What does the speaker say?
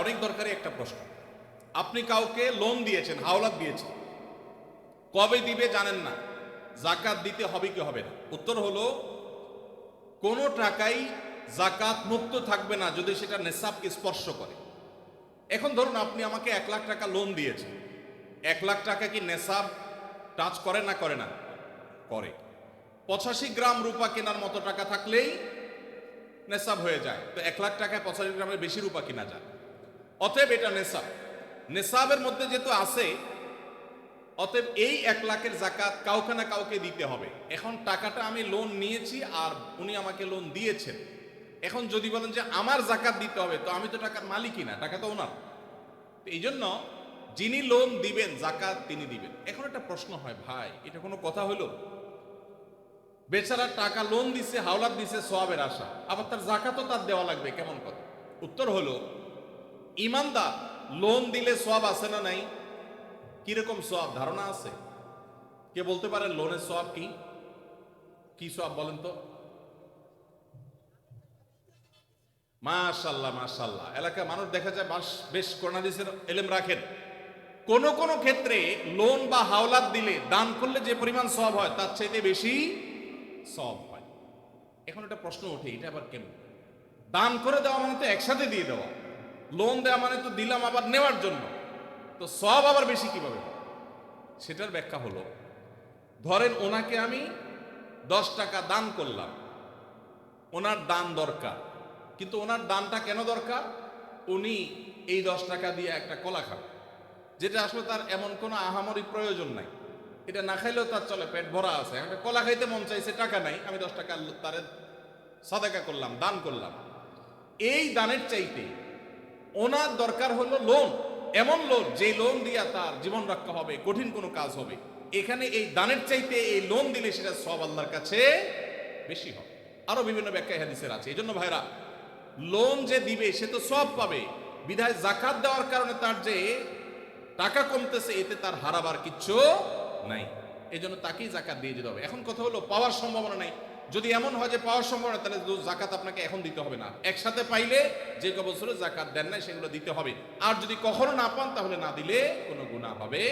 অনেক দরকারি একটা প্রশ্ন। আপনি কাউকে লোন দিয়েছেন, হাওলাত দিয়েছেন। কবে দিবে জানেন না। জাকাত দিতে হবে কি হবে না। উত্তর হলো, কোনো টাকাই জাকাত মুক্ত থাকবে না যদি সেটা নেশাবকে স্পর্শ করে। এখন ধরুন আপনি আমাকে এক লাখ টাকা লোন দিয়েছেন। এক লাখ টাকা কি নেশাব টাচ করে না করে না? করে। পঁচাশি গ্রাম রূপা কেনার মতো টাকা থাকলেই নেশাব হয়ে যায়। তো এক লাখ টাকায় পঁচাশি গ্রামের বেশি রূপা কিনা যায়। অতএব এটা নেশাব। নেশাবের মধ্যে যেহেতু আছে, অতএব এই এক লাখের জাকাত কাউকে না কাউকে দিতে হবে। এখন টাকাটা আমি লোন নিয়েছি আর উনি আমাকে লোন দিয়েছেন। এখন যদি বলেন যে আমার জাকাত দিতে হবে, তো আমি তো টাকার মালিকই না, টাকা তো ওনার। এই জন্য যিনি লোন দিবেন জাকাত তিনি দিবেন। এখন একটা প্রশ্ন হয়, ভাই, এটা কোনো কথা হলো বেচারা টাকা লোন দিছে, হাওলাত দিছে সোয়াবের আশা। আবার তার জাকাতও তার দেওয়া লাগবে, কেমন কথা? উত্তর হলো ইমানদার লোন দিলে সব আছে না নাই? কীরকম সব? ধারণা আছে? কে বলতে পারেন লোনের সোয়াব কি? কি সব বলেন তো? মাশাল্লাহ মাশাল্লাহ। এলাকায় মানুষ দেখা যায় বেশ করোনাদিসের এলেম রাখেন। কোন কোন ক্ষেত্রে লোন বা হাওলাত দিলে, দান করলে যে পরিমাণ সব হয়, তার চাইতে বেশি সব হয়। এখন একটা প্রশ্ন ওঠে, এটা আবার কেমন? দান করে দেওয়া মানে তো একসাথে দিয়ে দেওয়া। লোন দেওয়া মানে তো দিলাম, আবার নেওয়ার জন্য। তো সব আবার বেশি কীভাবে? সেটার ব্যাখ্যা হলো, ধরেন ওনাকে আমি দশ টাকা দান করলাম। ওনার দান দরকার। কিন্তু ওনার দানটা কেন দরকার? উনি এই দশ টাকা দিয়ে একটা কলা খাবে। যেটা আসলে তার এমন কোনো আহামরি প্রয়োজন নাই। এটা না খাইলেও তার চলে, পেট ভরা আছে। একটা কলা খাইতে মন চাইছে, টাকা নাই। আমি দশ টাকা তার সাদাকা করলাম, দান করলাম। এই দানের চাইতে ওনার দরকার হলো লোন এমন লোন যে লোন দিয়া তার জীবন রক্ষা হবে, কঠিন কোনো কাজ হবে। এখানে এই দানের চাইতে এই লোন দিলে সেটা সব আল্লাহর কাছে বেশি হবে। আরও বিভিন্ন ব্যাখ্যা হাদিসের আছে। এই জন্য ভাইরা লোন যে দিবে, সে তো সব পাবে। বিধায় জাকাত দেওয়ার কারণে তার যে টাকা কমতেছে, এতে তার হারাবার কিচ্ছু নাই। এই জন্য তাকেই জাকাত দিয়ে যেতে হবে। এখন কথা হলো, পাওয়ার সম্ভাবনা নাই। যদি এমন হয় যে পাওয়ার সম্ভাবনা, তাহলে জাকাত আপনাকে এখন দিতে হবে না। একসাথে পাইলে যে ক বছরে জাকাত দেন নাই, সেগুলো দিতে হবে। আর যদি কখনো না পান, তাহলে না দিলে কোনো গুণা হবে